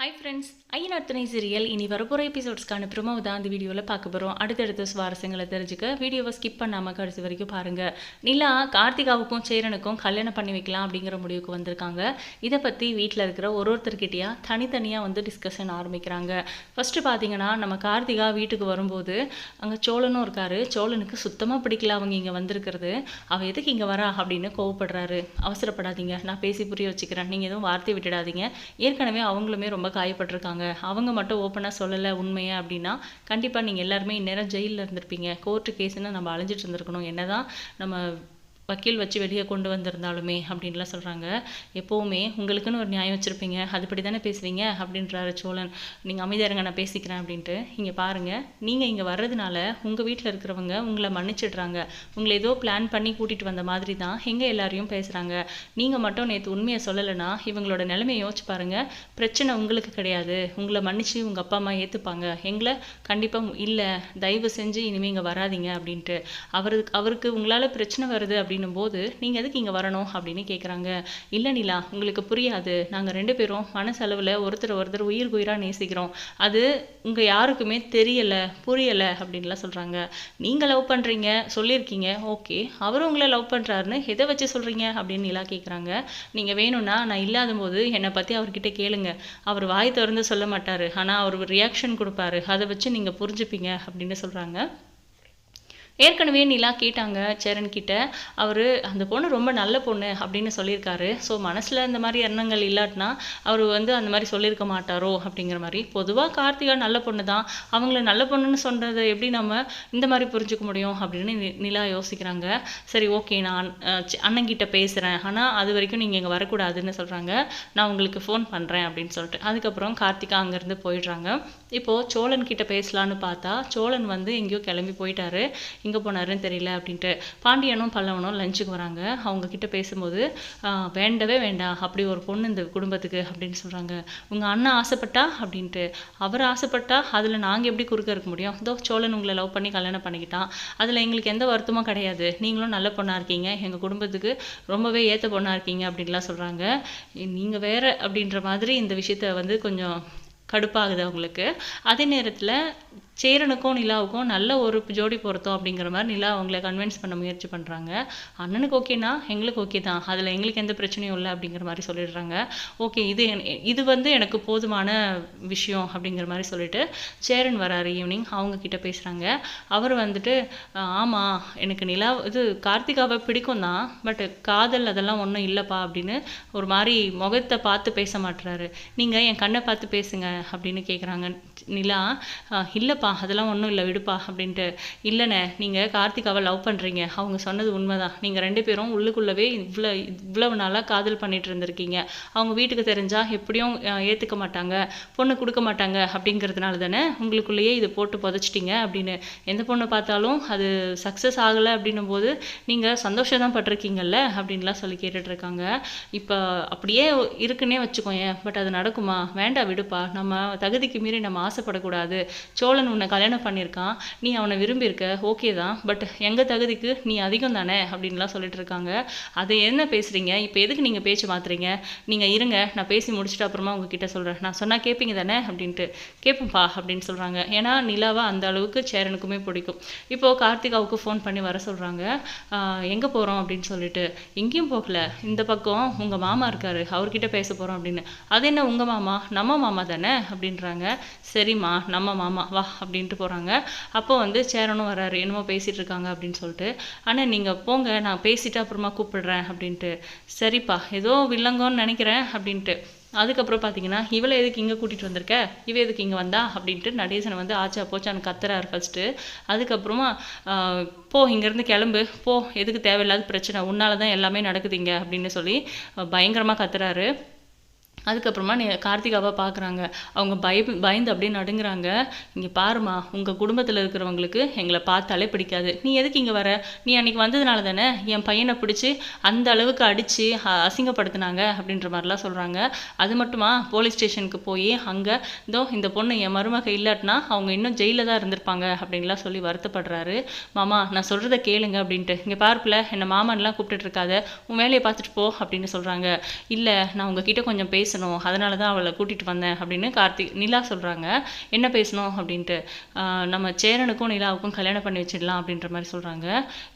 Hi friends ஐயனார்த்தனை serial இனி வரப்போகிற எபிசோட்ஸ்க்கான promo தான் அந்த வீடியோவில் பார்க்க போகிறோம் அடுத்தடுத்த சுவாரஸ்யங்களை தெரிஞ்சுக்க வீடியோவை ஸ்கிப் பண்ணாமல் கடைசி வரைக்கும் பாருங்கள் நிலா கார்த்திகாவுக்கும் சேரனுக்கும் கல்யாணம் பண்ணி வைக்கலாம் அப்படிங்கிற முடிவுக்கு வந்திருக்காங்க. இதை பற்றி வீட்டில் இருக்கிற ஒரு ஒருத்தர்கிட்டயா தனித்தனியாக வந்து டிஸ்கஷன் ஆரம்பிக்கிறாங்க. ஃபஸ்ட்டு பார்த்தீங்கன்னா நம்ம கார்த்திகா வீட்டுக்கு வரும்போது அங்கே சோழனும் இருக்கார். சோழனுக்கு சுத்தமாக பிடிக்கல அவங்க இங்கே வந்திருக்கிறது. அவள் எதுக்கு இங்கே வரா அப்படின்னு கோவப்படுறாரு. அவசரப்படாதீங்க. நான் பேசி புரிய வச்சுக்கிறேன். நீங்கள் எதுவும் வார்த்தை விட்டுடாதீங்க. ஏற்கனவே அவங்களுமே ரொம்ப காயப்பட்டிருக்காங்க. அவங்க மட்டும் ஓப்பனாக சொல்லலை உண்மையை அப்படின்னா கண்டிப்பாக நீங்கள் எல்லாருமே இந்நேரம் ஜெயிலில் இருந்திருப்பீங்க. கோர்ட்டு கேஸுன்னு நம்ம அலைஞ்சிட்டு இருந்திருக்கணும். என்ன தான் நம்ம வக்கீல் வச்சு வெளியே கொண்டு வந்திருந்தாலுமே அப்படின்லாம் சொல்கிறாங்க எப்போவுமே உங்களுக்குன்னு ஒரு நியாயம் வச்சுருப்பீங்க. அதுபடி தானே பேசுவீங்க அப்படின்றாரு சோழன். நீங்கள் அமைதியாக இருங்க நான் பேசிக்கிறேன் அப்படின்ட்டு. இங்கே பாருங்கள் நீங்கள் இங்கே வர்றதுனால உங்கள் வீட்டில் இருக்கிறவங்க உங்களை மன்னிச்சிடுறாங்க. உங்களை ஏதோ பிளான் பண்ணி கூட்டிகிட்டு வந்த மாதிரி தான் எங்கே எல்லாரையும் பேசுகிறாங்க நீங்கள் மட்டும் நேற்று உண்மையை சொல்லலைன்னா இவங்களோட நிலைமையை யோசிச்சு பாருங்கள் பிரச்சனை உங்களுக்கு கிடையாது. உங்களை மன்னிச்சு உங்கள் அப்பா அம்மா ஏற்றுப்பாங்க எங்களை கண்டிப்பாக இல்லை தயவு செஞ்சு இனிமேல் இங்கே வராதீங்க அப்படின்ட்டு. அவருக்கு அவருக்கு உங்களால் பிரச்சனை வருது அப்படின்னும் போது நீங்கள் எதுக்கு இங்கே வரணும்? அப்படின்னு கேட்குறாங்க இல்லை நிலா உங்களுக்கு புரியாது. நாங்கள் ரெண்டு பேரும் மனசளவில் ஒருத்தர் ஒருத்தர் உயிர் உயிராக நேசிக்கிறோம். அது உங்கள் யாருக்குமே தெரியலை புரியலை அப்படின்லாம் சொல்கிறாங்க நீங்கள் லவ் பண்ணுறீங்க சொல்லியிருக்கீங்க. ஓகே. அவரும் உங்களை லவ் பண்ணுறாருன்னு எதை வச்சு சொல்கிறீங்க அப்படின்னு நிலா கேட்குறாங்க நீங்கள் வேணும்னா நான் இல்லாத போது என்னை பற்றி அவர்கிட்ட கேளுங்க. அவர் வாய் திறந்து சொல்ல மாட்டார். ஆனால் அவர் ரியாக்ஷன் கொடுப்பாரு. அதை வச்சு நீங்கள் புரிஞ்சுப்பீங்க அப்படின்னு சொல்கிறாங்க ஏற்கனவே நிலா கேட்டாங்க சேரன் கிட்ட. அவர் அந்த பொண்ணு ரொம்ப நல்ல பொண்ணு அப்படின்னு சொல்லியிருக்காரு. ஸோ மனசில் இந்த மாதிரி எண்ணங்கள் இல்லாட்டினா அவர் வந்து அந்த மாதிரி சொல்லியிருக்க மாட்டாரோ அப்படிங்கிற மாதிரி. பொதுவாக கார்த்திகா நல்ல பொண்ணு தான். அவங்கள நல்ல பொண்ணுன்னு சொன்னதை எப்படி நம்ம இந்த மாதிரி புரிஞ்சுக்க முடியும் அப்படின்னு நி- நிலா யோசிக்கிறாங்க. சரி ஓகே நான் அண்ணங்கிட்ட அண்ணன்கிட்ட பேசுகிறேன் ஆனால் அது வரைக்கும் நீங்கள் இங்கே வரக்கூடாதுன்னு சொல்கிறாங்க நான் உங்களுக்கு ஃபோன் பண்ணுறேன் அப்படின்னு சொல்லிட்டு. அதுக்கப்புறம் கார்த்திகா அங்கேருந்து போயிடுறாங்க. இப்போது சோழன் கிட்ட பேசலான்னு பார்த்தா சோழன் வந்து எங்கேயோ கிளம்பி போயிட்டாரு. எங்கே போனாருன்னு தெரியல அப்படின்ட்டு பாண்டியனும் பல்லவனும் லஞ்சுக்கு வராங்க. அவங்க கிட்ட பேசும்போது வேண்டவே வேண்டாம். அப்படி ஒரு பொண்ணு இந்த குடும்பத்துக்கு அப்படின்னு சொல்கிறாங்க உங்கள் அண்ணன் ஆசைப்பட்டா? அப்படின்ட்டு. அவர் ஆசைப்பட்டா அதில் நாங்கள் எப்படி குறுக்க இருக்க முடியும்? இதோ சோழன் உங்களை லவ் பண்ணி கல்யாணம் பண்ணிக்கிட்டான். அதில் எங்களுக்கு எந்த வருத்தமும் கிடையாது. நீங்களும் நல்ல பொண்ணாக இருக்கீங்க. எங்கள் குடும்பத்துக்கு ரொம்பவே ஏற்ற பொண்ணாக இருக்கீங்க அப்படின்லாம் சொல்கிறாங்க நீங்கள் வேற அப்படின்ற மாதிரி இந்த விஷயத்த வந்து கொஞ்சம் கடுப்பாகுது அவங்களுக்கு. அதே நேரத்தில் சேரனுக்கும் நிலாவுக்கும் நல்ல ஒரு ஜோடி பொருத்தம் அப்படிங்கிற மாதிரி நிலா அவங்கள கன்வின்ஸ் பண்ண முயற்சி பண்ணுறாங்க அண்ணனுக்கு ஓகேனா எங்களுக்கு ஓகே தான். அதில் எங்களுக்கு எந்த பிரச்சனையும் இல்லை அப்படிங்கிற மாதிரி சொல்லிடுறாங்க. ஓகே இது என்- இது வந்து எனக்கு போதுமான விஷயம் அப்படிங்கிற மாதிரி சொல்லிட்டு சேரன் வராரு ஈவினிங் அவங்க கிட்ட பேசுகிறாங்க அவர் வந்துட்டு ஆமாம் எனக்கு நிலா இது கார்த்திகாவை பிடிக்கும் தான். பட் காதல் அதெல்லாம் ஒன்றும் இல்லைப்பா அப்படின்னு ஒரு மாதிரி முகத்தை பார்த்து பேச மாட்டுறாரு நீங்கள் என் கண்ணை பார்த்து பேசுங்க அப்படின்னு கேட்குறாங்க நிலா இல்லைப்பா இல்லைப்பா அதெல்லாம் ஒன்றும் இல்லை விடுப்பா அப்படின்ட்டு. இல்லைண்ணே நீங்கள் கார்த்திகாவை லவ் பண்ணுறீங்க அவங்க சொன்னது உண்மைதான். நீங்கள் ரெண்டு பேரும் உள்ளுக்குள்ளவே இவ்வளோ இவ்வளவு நாளாக காதல் பண்ணிட்டு இருந்திருக்கீங்க. அவங்க வீட்டுக்கு தெரிஞ்சால் எப்படியும் ஏற்றுக்க மாட்டாங்க. பொண்ணு கொடுக்க மாட்டாங்க அப்படிங்கிறதுனால தானே உங்களுக்குள்ளேயே இதை போட்டு புதைச்சிட்டிங்க அப்படின்னு. எந்த பொண்ணை பார்த்தாலும் அது சக்ஸஸ் ஆகலை அப்படின்னும் போது நீங்கள் சந்தோஷம் தான் பட்டிருக்கீங்கல்ல அப்படின்லாம் சொல்லி கேட்டுட்ருக்காங்க. இப்போ அப்படியே இருக்குன்னே வச்சுக்கோங்க பட் அது நடக்குமா? வேண்டாம் விடுப்பா. நம்ம தகுதிக்கு மீறி நம்ம ஆசைப்படக்கூடாது. சோழன் உன்னை கல்யாணம் பண்ணியிருக்கான். நீ அவனை விரும்பியிருக்க ஓகே தான். பட் எங்கள் தகுதிக்கு நீ அதிகம் தானே? அப்படின்லாம் சொல்லிட்டு இருக்காங்க. அதை என்ன பேசுகிறீங்க இப்போ எதுக்கு நீங்கள் பேச்சு மாத்துறீங்க? நீங்கள் இருங்க நான் பேசி முடிச்சுட்டு அப்புறமா உங்ககிட்ட சொல்கிறேன் நான் சொன்னால் கேட்பீங்க தானே? அப்படின்ட்டு. கேட்பேன்ப்பா அப்படின்னு சொல்கிறாங்க ஏன்னா நிலாவை அந்த அளவுக்கு சேரனுக்குமே பிடிக்கும். இப்போது கார்த்திகாவுக்கு ஃபோன் பண்ணி வர சொல்கிறாங்க எங்கே போகிறோம் அப்படின்னு சொல்லிட்டு. எங்கேயும் போகல. இந்த பக்கம் உங்கள் மாமா இருக்காரு. அவர்கிட்ட பேச போகிறோம் அப்படின்னு. அது என்ன உங்கள் மாமா? நம்ம மாமா தானே? அப்படின்றாங்க. சரிம்மா நம்ம மாமா. வா அப்படின்ட்டு போகிறாங்க அப்போ வந்து சேரனும் வராரு என்னமோ பேசிகிட்டு இருக்காங்க அப்படின்னு சொல்லிட்டு. ஆனால் நீங்கள் போங்க. நான் பேசிட்டு அப்புறமா கூப்பிடுறேன் அப்படின்ட்டு. சரிப்பா. ஏதோ வில்லங்கம்னு நினைக்கிறேன் அப்படின்ட்டு. அதுக்கப்புறம் பார்த்தீங்கன்னா இவளை எதுக்கு இங்கே கூட்டிகிட்டு வந்திருக்க? இவ எதுக்கு இங்கே வந்தா? அப்படின்ட்டு நடேசனை வந்து ஆச்சா போச்சான்னு கத்துறாரு ஃபஸ்ட்டு அதுக்கப்புறமா போ இங்கேருந்து கிளம்பு. போ. எதுக்கு தேவையில்லாத பிரச்சனை. உன்னால தான் எல்லாமே நடக்குதுங்க அப்படின்னு சொல்லி பயங்கரமாக கத்துறாரு. அதுக்கப்புறமா நீ கார்த்திகாவை பார்க்குறாங்க. அவங்க பய பயந்து அப்படியே நடுங்குறாங்க. இங்கே பாருமா உங்கள் குடும்பத்தில் இருக்கிறவங்களுக்கு எங்களை பார்த்தாலே பிடிக்காது. நீ எதுக்கு இங்கே வர? நீ அன்னைக்கு வந்ததுனால தானே என் பையனை பிடிச்சி அந்த அளவுக்கு அடித்து அசிங்கப்படுத்தினாங்க அப்படின்ற மாதிரிலாம் சொல்கிறாங்க அது மட்டுமா? போலீஸ் ஸ்டேஷனுக்கு போய் அங்கே இதோ இந்த பொண்ணு என் மருமக இல்லாட்டினா அவங்க இன்னும் ஜெயிலில் தான் இருந்திருப்பாங்க அப்படின்லாம் சொல்லி வருத்தப்படுறாரு. மாமா நான் சொல்கிறத கேளுங்க அப்படின்ட்டு. இங்கே பார்ப்பில் என்னை மாமன்லாம் கூப்பிட்டுட்டு இருக்காத. உன் வேலையை பார்த்துட்டு போ அப்படின்னு சொல்கிறாங்க இல்லை நான் உங்ககிட்ட கொஞ்சம் பேச பேசணும் அதனால தான் அவளை கூட்டிகிட்டு வந்தேன் அப்படின்னு கார்த்திக் நிலா சொல்கிறாங்க என்ன பேசணும் அப்படின்ட்டு. நம்ம சேரனுக்கும் நிலாவுக்கும் கல்யாணம் பண்ணி வச்சிடலாம் அப்படின்ற மாதிரி சொல்கிறாங்க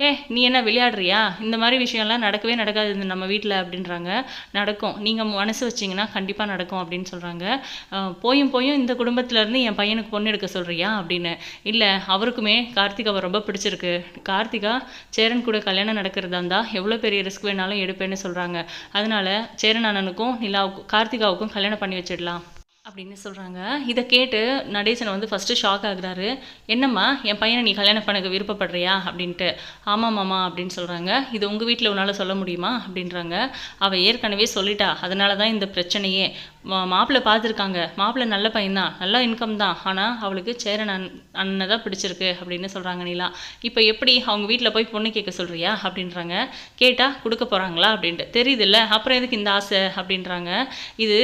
ஏ நீ என்ன விளையாடுறியா? இந்த மாதிரி விஷயம்லாம் நடக்கவே நடக்காது இந்த நம்ம வீட்டில் அப்படின்றாங்க. நடக்கும். நீங்கள் மனசு வச்சிங்கன்னா கண்டிப்பாக நடக்கும் அப்படின்னு சொல்கிறாங்க போயும் போயும் இந்த குடும்பத்திலேருந்து என் பையனுக்கு பொண்ணு எடுக்க சொல்கிறியா அப்படின்னு. இல்லை அவருக்குமே கார்த்திகாவை ரொம்ப பிடிச்சிருக்கு. கார்த்திகா சேரன் கூட கல்யாணம் நடக்கிறதா இருந்தால் எவ்வளோ பெரிய ரிஸ்க் வேணாலும் எடுப்பேன்னு சொல்கிறாங்க அதனால சேரன் அண்ணனுக்கும் நிலாவுக்கும் கார்த்திகாவுக்கும் கல்யாணம் பண்ணி வச்சிடலாம் அப்படின்னு சொல்கிறாங்க இதை கேட்டு நடேசன் வந்து ஃபஸ்ட்டு ஷாக் ஆகுறாரு. என்னம்மா என் பையனை நீ கல்யாணம் பண்ண விருப்பப்படுறியா? அப்படின்ட்டு. ஆமாம் மாமா அப்படின்னு சொல்கிறாங்க இது உங்கள் வீட்டில் உன்னால் சொல்ல முடியுமா? அப்படின்றாங்க. அவள் ஏற்கனவே சொல்லிட்டா. அதனால தான் இந்த பிரச்சனையே. மா மாப்பிள்ளை பார்த்துருக்காங்க. மாப்பிள்ளை நல்ல பையன்தான். நல்ல இன்கம் தான். ஆனால் அவளுக்கு சேரன் அண் அண்ணனை தான் பிடிச்சிருக்கு அப்படின்னு சொல்கிறாங்க நீலா. இப்போ எப்படி அவங்க வீட்டில் போய் பொண்ணு கேட்க சொல்கிறியா அப்படின்றாங்க. கேட்டால் கொடுக்க போகிறாங்களா அப்படின்ட்டு. தெரியுதுல்ல. அப்புறம் எதுக்கு இந்த ஆசை? அப்படின்றாங்க. இது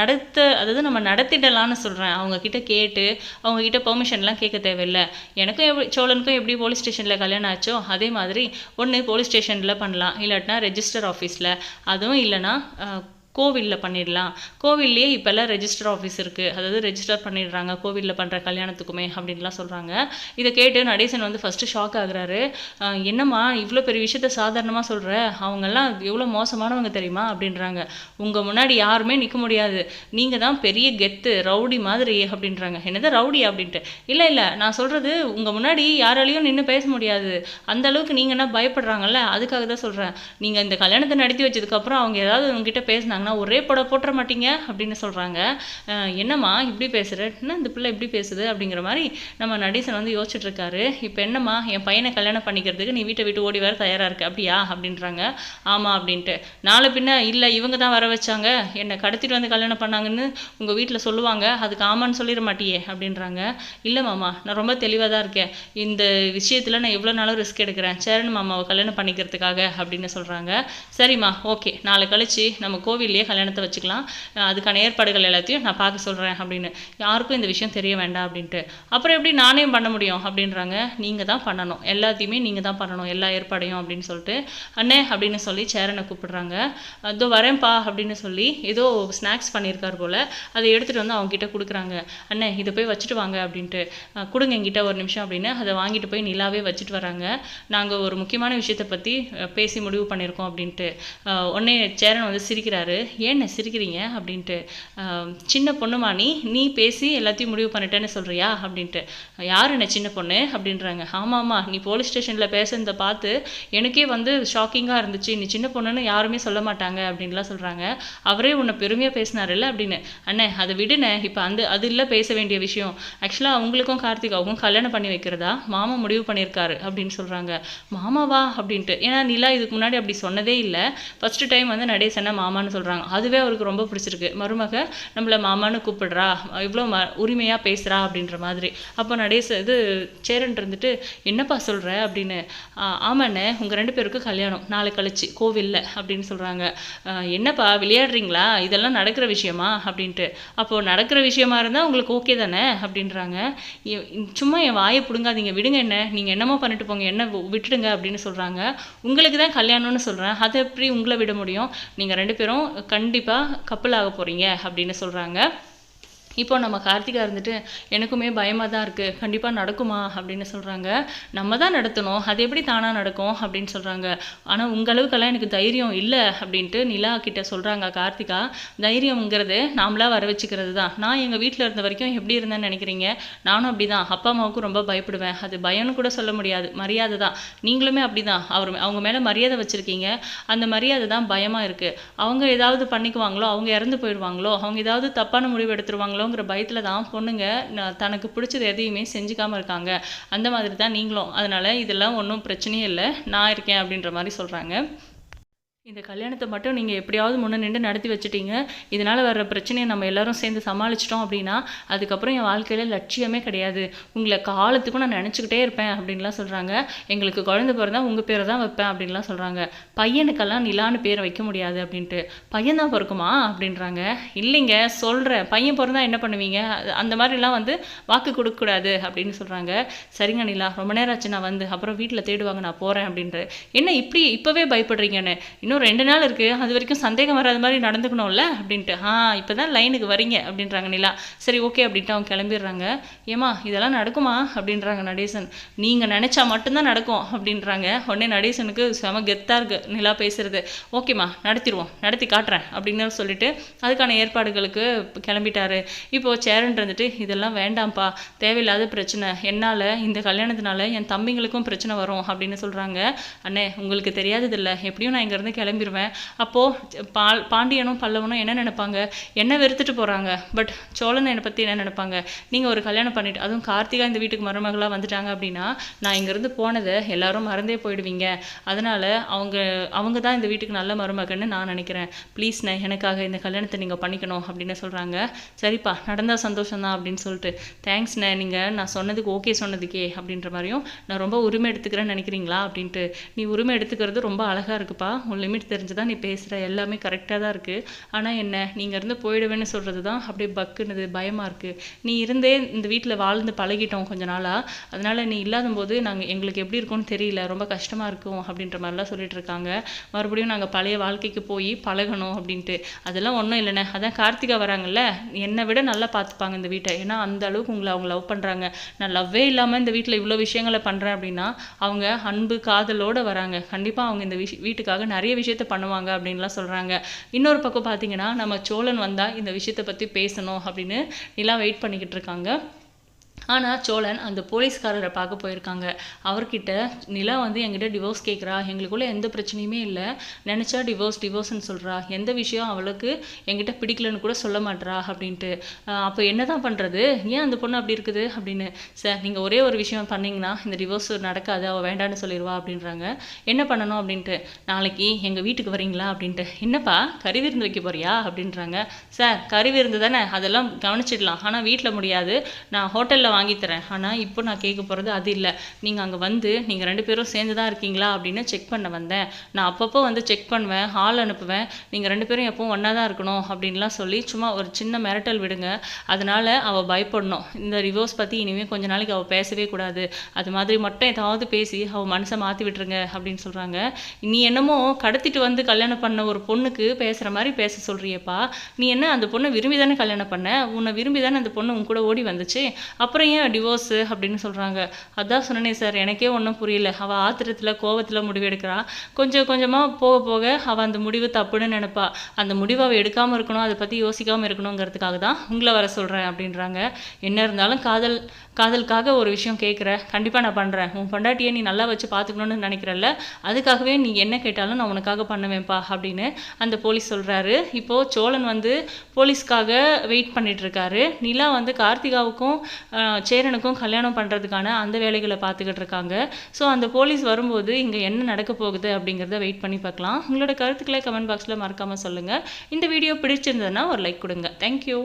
நடத்த அதாவது நம்ம நடத்திடலாம்னு சொல்கிறேன் அவங்கக்கிட்ட கேட்டு அவங்கக்கிட்ட பெர்மிஷன்லாம் கேட்க தேவையில்ல. எனக்கும் எப்படி சோழனுக்கும் எப்படி போலீஸ் ஸ்டேஷனில் கல்யாணம் ஆச்சோ அதே மாதிரி ஒன்று போலீஸ் ஸ்டேஷனில் பண்ணலாம். இல்லாட்டினா ரெஜிஸ்டர் ஆஃபீஸில் அதுவும் இல்லைன்னா கோவிலில் பண்ணிடலாம். கோவில்லையே இப்போல்லாம் ரெஜிஸ்டர் ஆஃபீஸ் இருக்குது அதாவது ரெஜிஸ்டர் பண்ணிடுறாங்க. கோவிலில் பண்ணுற கல்யாணத்துக்குமே அப்படின்லாம் சொல்கிறாங்க இதை கேட்டு நடேசன் வந்து ஃபஸ்ட்டு ஷாக் ஆகுறாரு. என்னம்மா இவ்வளோ பெரிய விஷயத்த சாதாரணமாக சொல்கிற அவங்கெல்லாம் எவ்வளோ மோசமானவங்க தெரியுமா? அப்படின்றாங்க. உங்கள் முன்னாடி யாருமே நிற்க முடியாது. நீங்கள் தான் பெரிய கெத்து ரவுடி மாதிரி அப்படின்றாங்க. என்னது ரவுடி? அப்படின்ட்டு. இல்லை இல்லை. நான் சொல்கிறது உங்கள் முன்னாடி யாராலையும் நின்று பேச முடியாது. அந்த அளவுக்கு நீங்கள் என்ன பயப்படுறாங்கல்ல? அதுக்காக தான் சொல்கிறேன் நீங்கள் இந்த கல்யாணத்தை நடத்தி வச்சதுக்கப்புறம் அவங்க ஏதாவது உங்ககிட்ட பேசுனாங்கன்னா ஒரே படம் போட்டுற மாட்டீங்க அப்படின்னு சொல்கிறாங்க என்னம்மா இப்படி பேசுகிறேன் இந்த பிள்ளை இப்படி பேசுது? அப்படிங்கிற மாதிரி நம்ம நடேசன் வந்து யோசிச்சுட்ருக்காரு இப்போ என்னம்மா என் பையனை கல்யாணம் பண்ணிக்கிறதுக்கு நீ வீட்டை விட்டு ஓடி வர தயாராக இருக்கு? அப்படியா? அப்படின்றாங்க. ஆமாம் அப்படின்ட்டு. நாளை பின்ன இல்லை இவங்க தான் வர வச்சாங்க. என்னை கடத்திட்டு வந்து கல்யாணம் பண்ணாங்கன்னு உங்கள் வீட்டில் சொல்லுவாங்க. அதுக்கு ஆமான்னு சொல்லிட மாட்டியே அப்படின்றாங்க. இல்லை மாமா நான் ரொம்ப தெளிவாக தான் இருக்கேன். இந்த விஷயத்தில் நான் எவ்வளோ நாளும் ரிஸ்க் எடுக்கிறேன். சேரன் மாமாவை கல்யாணம் பண்ணிக்கிறதுக்காக அப்படின்னு சொல்கிறாங்க சரிம்மா ஓகே. நாளை கழிச்சு நம்ம கோவில் கோவில்லையே கல்யாணத்தை வச்சுக்கலாம். அதுக்கான ஏற்பாடுகள் எல்லாத்தையும் நான் பார்க்க சொல்கிறேன் அப்படின்னு. யாருக்கும் இந்த விஷயம் தெரிய வேண்டாம் அப்படின்ட்டு. அப்புறம் எப்படி நானே பண்ண முடியும் அப்படின்றாங்க. நீங்கள் தான் பண்ணணும். எல்லாத்தையுமே நீங்கள் தான் பண்ணணும். எல்லா ஏற்பாடையும் அப்படின்னு சொல்லிட்டு அண்ணே அப்படின்னு சொல்லி சேரனை கூப்பிடுறாங்க. அதோ வரேன்ப்பா அப்படின்னு சொல்லி ஏதோ ஸ்நாக்ஸ் பண்ணியிருக்காரு போல். அதை எடுத்துகிட்டு வந்து அவங்க கிட்ட கொடுக்குறாங்க. அண்ணே இதை போய் வச்சுட்டு வாங்க அப்படின்ட்டு. கொடுங்க என்கிட்ட ஒரு நிமிஷம் அப்படின்னு அதை வாங்கிட்டு போய் நிலாவே வச்சுட்டு வராங்க. நாங்கள் ஒரு முக்கியமான விஷயத்தை பற்றி பேசி முடிவு பண்ணியிருக்கோம் அப்படின்ட்டு. உடனே சேரன் வந்து சிரிக்கிறாரு. ஏன்னு சிரிக்கிறீங்க அப்படின்ட்டு. சின்ன பொண்ணுமா நீ நீ பேசி எல்லாத்தையும் முடிவு பண்ணிட்டேன்னு சொல்கிறியா அப்படின்ட்டு. யார் என்ன சின்ன பொண்ணு அப்படின்றாங்க. ஆமாம்மா நீ போலீஸ் ஸ்டேஷனில் பேசுனதை பார்த்து எனக்கே வந்து ஷாக்கிங்காக இருந்துச்சு. நீ சின்ன பொண்ணுன்னு யாருமே சொல்ல மாட்டாங்க அப்படின்லாம் சொல்கிறாங்க அவரே உன்னை பெருமையாக பேசினாருல்ல அப்படின்னு. அண்ணே அதை விடுனே இப்போ அந்த அது இல்லை பேச வேண்டிய விஷயம். ஆக்சுவலாக அவங்களுக்கும் கார்த்திகாவுக்கும் கல்யாணம் பண்ணி வைக்கிறதா? மாமா முடிவு பண்ணியிருக்காரு அப்படின்னு சொல்கிறாங்க மாமாவா அப்படின்ட்டு. ஏன்னா நிலா இதுக்கு முன்னாடி அப்படி சொன்னதே இல்லை. ஃபஸ்ட்டு டைம் வந்து நடேசனை மாமான்னு சொல்கிறாங்க அதுவே அவருக்கு ரொம்ப பிடிச்சிருக்கு. மருமக நம்மளை மாமான்னு கூப்பிடுறா. இவ்வளோ ம உரிமையாக பேசுகிறா அப்படின்ற மாதிரி. அப்போ நடேச இது சேரன் இருந்துட்டு என்னப்பா சொல்கிற அப்படின்னு ஆமாண்ணே உங்கள் ரெண்டு பேருக்கும் கல்யாணம். நாளை கழிச்சு கோவிலில் அப்படின்னு சொல்கிறாங்க என்னப்பா விளையாடுறீங்களா? இதெல்லாம் நடக்கிற விஷயமா? அப்படின்ட்டு. அப்போது நடக்கிற விஷயமா இருந்தால் உங்களுக்கு ஓகே தானே? அப்படின்றாங்க. சும்மா என் வாயை பிடுங்காதீங்க. விடுங்க என்ன. நீங்கள் என்னமோ பண்ணிட்டு போங்க. என்ன விட்டுடுங்க. அப்படின்னு சொல்கிறாங்க உங்களுக்கு தான் கல்யாணம்னு சொல்கிறேன் அதை எப்படி உங்களை விட முடியும்? நீங்கள் ரெண்டு பேரும் கண்டிப்பாக கப்பல் ஆக போகிறீங்க அப்படின்னு சொல்கிறாங்க இப்போ நம்ம கார்த்திகா இருந்துட்டு எனக்குமே பயமாக தான் இருக்குது கண்டிப்பாக நடக்குமா? அப்படின்னு சொல்கிறாங்க நம்ம தான் நடத்தணும். அது எப்படி தானாக நடக்கும்? அப்படின்னு சொல்கிறாங்க ஆனால் உங்களவுக்கெல்லாம் எனக்கு தைரியம் இல்லை. அப்படின்ட்டு நிலா கிட்ட சொல்கிறாங்க கார்த்திகா. தைரியம்ங்கிறது நாமளாக வர வச்சுக்கிறது தான். நான் எங்கள் வீட்டில் இருந்த வரைக்கும் எப்படி இருந்தேன்னு நினைக்கிறீங்க? நானும் அப்படி தான் அப்பா அம்மாவுக்கும் ரொம்ப பயப்படுவேன். அது பயம்னு கூட சொல்ல முடியாது. மரியாதை தான். நீங்களுமே அப்படி தான் அவர் அவங்க மேலே மரியாதை வச்சுருக்கீங்க. அந்த மரியாதை தான் பயமாக இருக்குது அவங்க ஏதாவது பண்ணிக்குவாங்களோ அவங்க இறந்து போயிடுவாங்களோ அவங்க ஏதாவது தப்பான முடிவு எடுத்துருவாங்களோ எடுத்துருவாங்களோங்கிற பயத்தில் தான் பொண்ணுங்க தனக்கு பிடிச்சது எதையுமே செஞ்சுக்காம இருக்காங்க. அந்த மாதிரி தான் நீங்களும். அதனால இதெல்லாம் ஒன்றும் பிரச்சனையே இல்லை. நான் இருக்கேன் அப்படின்ற மாதிரி சொல்கிறாங்க இந்த கல்யாணத்தை மட்டும் நீங்கள் எப்படியாவது முன்ன நின்று நடத்தி வச்சுட்டீங்க. இதனால் வர்ற பிரச்சனையை நம்ம எல்லாரும் சேர்ந்து சமாளிச்சிட்டோம் அப்படின்னா அதுக்கப்புறம் என் வாழ்க்கையில் லட்சியமே கிடையாது. உங்களை காலத்துக்கும் நான் நினச்சிக்கிட்டே இருப்பேன் அப்படின்லாம் சொல்கிறாங்க எங்களுக்கு குழந்த பிறந்தா உங்கள் பேரை தான் வைப்பேன் அப்படின்லாம் சொல்கிறாங்க பையனுக்கெல்லாம் நிலான்னு பேரை வைக்க முடியாது அப்படின்ட்டு. பையன் தான் பிறக்குமா அப்படின்றாங்க. இல்லைங்க சொல்கிறேன் பையன் பிறந்தா என்ன பண்ணுவீங்க? அந்த மாதிரிலாம் வந்து வாக்கு கொடுக்கக்கூடாது அப்படின்னு சொல்கிறாங்க சரிங்க நிலா ரொம்ப நேரம் ஆச்சு நான் வந்து. அப்புறம் வீட்டில் தேடுவாங்க நான் போகிறேன் அப்படின்ட்டு. என்ன இப்படி இப்போவே பயப்படுறீங்கன்னு. இன்னும் இன்னும் ரெண்டு நாள் இருக்குது அது வரைக்கும் சந்தேகம் வராத மாதிரி நடந்துக்கணும்ல? அப்படின்ட்டு. ஆ இப்போ தான் லைனுக்கு வரீங்க அப்படின்றாங்க நிலா. சரி ஓகே அப்படின்ட்டு அவங்க கிளம்பிடுறாங்க. ஏமா இதெல்லாம் நடக்குமா? அப்படின்றாங்க நடேசன். நீங்கள் நினச்சா மட்டும்தான் நடக்கும் அப்படின்றாங்க. உடனே நடேசனுக்கு செம கெத்தாக இருக்குது நிலா பேசுறது. ஓகேம்மா நடத்திடுவோம். நடத்தி காட்டுறேன் அப்படின்னு சொல்லிட்டு அதுக்கான ஏற்பாடுகளுக்கு கிளம்பிட்டாரு. இப்போது சேரன் இருந்துட்டு இதெல்லாம் வேண்டாம்ப்பா. தேவையில்லாத பிரச்சனை. என்னால் இந்த கல்யாணத்தினால என் தம்பிங்களுக்கும் பிரச்சனை வரும் அப்படின்னு சொல்கிறாங்க அண்ணே உங்களுக்கு தெரியாததில்லை. எப்படியும் நான் இங்கேருந்து கிளம்பிடுவேன் அப்போது பால் பாண்டியனும் பல்லவனும் என்ன நினைப்பாங்க? என்ன வெறுத்துட்டு போகிறாங்க பட் சோழன் என்னை பற்றி என்ன நினைப்பாங்க? நீங்கள் ஒரு கல்யாணம் பண்ணிட்டு அதுவும் கார்த்திகா இந்த வீட்டுக்கு மருமகளாக வந்துட்டாங்க அப்படின்னா நான் இங்கேருந்து போனதை எல்லாரும் மறந்தே போயிடுவீங்க. அதனால் அவங்க அவங்க தான் இந்த வீட்டுக்கு நல்ல மருமகன்னு நான் நினைக்கிறேன். ப்ளீஸ்ண்ணே எனக்காக இந்த கல்யாணத்தை நீங்கள் பண்ணிக்கணும் அப்படின்னு சொல்கிறாங்க சரிப்பா நடந்தால் சந்தோஷந்தான் அப்படின்னு சொல்லிட்டு. தேங்க்ஸ்ண்ணே நீங்கள் நான் சொன்னதுக்கு ஓகே சொன்னதுக்கே அப்படின்ற மாதிரியும் நான் ரொம்ப உரிமை எடுத்துக்கிறேன்னு நினைக்கிறீங்களா அப்படின்ட்டு. நீ உரிமை எடுத்துக்கிறது ரொம்ப அழகாக இருக்குப்பா. உன் லிமிட் தெரிஞ்சு தான் நீ பேசுகிற எல்லாமே கரெக்டாக தான் இருக்குது ஆனால் என்ன நீங்கள் இருந்து போயிடுவேன்னு சொல்கிறது தான் அப்படியே பக்குனது பயமாக இருக்குது நீ இருந்தே இந்த வீட்டில் வாழ்ந்து பழகிட்டோம் கொஞ்ச நாளாக அதனால் நீ இல்லாத போது நாங்கள் எங்களுக்கு எப்படி இருக்கும்னு தெரியல. ரொம்ப கஷ்டமாக இருக்கும் அப்படின்ற மாதிரிலாம் சொல்லிட்டு இருக்காங்க. மறுபடியும் நாங்கள் பழைய வாழ்க்கைக்கு போய் பழகணும் அப்படின்ட்டு. அதெல்லாம் ஒன்றும் இல்லைண்ணே. அதான் கார்த்திகா வராங்கல்ல என்னை விட நல்லா பார்த்துப்பாங்க இந்த வீட்டை. ஏன்னா அந்த அளவுக்கு உங்களை அவங்க லவ் பண்ணுறாங்க நான் லவ்வே இல்லாமல் இந்த வீட்டில் இவ்வளோ விஷயங்களை பண்ணுறேன் அப்படின்னா அவங்க அன்பு காதலோடு வராங்க. கண்டிப்பாக அவங்க இந்த வீட்டுக்காக நிறைய விஷயத்த பண்ணுவாங்க அப்படின்லாம் சொல்கிறாங்க இன்னொரு பக்கம் பார்த்தீங்கன்னா நம்ம சோழன் வந்தால் இந்த விஷயத்தை பற்றி பேசணும் அப்படின்னு நிலா வெயிட் பண்ணிக்கிட்டு இருக்காங்க. ஆனால் சோழன் அந்த போலீஸ்காரரை பார்க்க போயிருக்காங்க. அவர்கிட்ட நிலா வந்து என்கிட்ட டிவோர்ஸ் கேட்குறா எங்களுக்குள்ள எந்த பிரச்சனையுமே இல்லை. நினச்சா டிவோர்ஸ் டிவோர்ஸ்னு சொல்கிறா எந்த விஷயம் அவளுக்கு என்கிட்ட பிடிக்கலன்னு கூட சொல்ல மாட்றா அப்படின்ட்டு. அப்போ என்ன தான் பண்ணுறது ஏன் அந்த பொண்ணு அப்படி இருக்குது? அப்படின்னு. சார் நீங்கள் ஒரே ஒரு விஷயம் பண்ணிங்கன்னா இந்த டிவோர்ஸ் நடக்காது. அவள் வேண்டான்னு சொல்லிடுவா அப்படின்றாங்க. என்ன பண்ணணும்? அப்படின்ட்டு. நாளைக்கு எங்கள் வீட்டுக்கு வரீங்களா? அப்படின்ட்டு. என்னப்பா கறி விருந்து வைக்க போறியா? அப்படின்றாங்க. சார் கறி விருந்து தானே. அதெல்லாம் கவனிச்சிடலாம். ஆனால் வீட்டில் முடியாது. நான் ஹோட்டலில் வாங்கித்தரேன். ஆனால் இப்போ நான் கேட்க போகிறது அது இல்லை. நீங்கள் அங்கே வந்து நீங்கள் ரெண்டு பேரும் சேர்ந்து தான் இருக்கீங்களா அப்படின்னு செக் பண்ண வந்தேன். நான் அப்பப்போ வந்து செக் பண்ணுவேன் ஹால் அனுப்புவேன். நீங்கள் ரெண்டு பேரும் எப்பவும் ஒன்றா தான் இருக்கணும் அப்படின்லாம் சொல்லி சும்மா ஒரு சின்ன மிரட்டல் விடுங்க. அதனால் அவள் பயப்படணும். இந்த ரிவோர்ஸ் பற்றி இனிமேல் கொஞ்ச நாளைக்கு அவள் பேசவே கூடாது. அது மாதிரி மட்டும் ஏதாவது பேசி அவள் மனசை மாற்றி விட்டுருங்க அப்படின்னு சொல்கிறாங்க நீ என்னமோ கடத்திட்டு வந்து கல்யாணம் பண்ண ஒரு பொண்ணுக்கு பேசுகிற மாதிரி பேச சொல்கிறியப்பா நீ என்ன அந்த பொண்ணை விரும்பி தானே கல்யாணம் பண்ண? உன்னை விரும்பி தானே அந்த பொண்ணு உன் கூட ஓடி வந்துச்சு? அப்புறம் ஏன் டிவோர்ஸு அப்படின்னு சொல்கிறாங்க அதான் சொன்னனே சார் எனக்கே ஒன்றும் புரியல. அவள் ஆத்திரத்தில் கோவத்தில் முடிவு எடுக்கிறா கொஞ்சம் கொஞ்சமாக போக போக அவள் அந்த முடிவு தப்புன்னு நினைப்பா. அந்த முடிவை அவள் எடுக்காமல் இருக்கணும் அதை பற்றி யோசிக்காமல் இருக்கணுங்கிறதுக்காக தான் உங்களை வர சொல்கிறேன் அப்படின்றாங்க. என்ன இருந்தாலும் காதல் காதலுக்காக ஒரு விஷயம் கேட்குற கண்டிப்பாக நான் பண்ணுறேன் உன் பொண்டாட்டியை நீ நல்லா வச்சு பார்த்துக்கணுன்னு நினைக்கிறல்ல. அதுக்காகவே நீ என்ன கேட்டாலும் நான் உனக்காக பண்ணுவேன்ப்பா அப்படின்னு அந்த போலீஸ் சொல்கிறாரு இப்போது சோழன் வந்து போலீஸ்க்காக வெயிட் பண்ணிகிட்ருக்காரு நிலா வந்து கார்த்திகாவுக்கும் சேரனுக்கும் கல்யாணம் பண்ணுறதுக்கான அந்த வேலைகளை பார்த்துக்கிட்டு இருக்காங்க. ஸோ அந்த போலீஸ் வரும்போது இங்கே என்ன நடக்க போகுது அப்படிங்கிறத வெயிட் பண்ணி பார்க்கலாம். உங்களோட கருத்துக்களை கமெண்ட் பாக்ஸில் மறக்காமல் சொல்லுங்கள் இந்த வீடியோ பிடிச்சிருந்ததுன்னா ஒரு லைக் கொடுங்க. தேங்க்யூ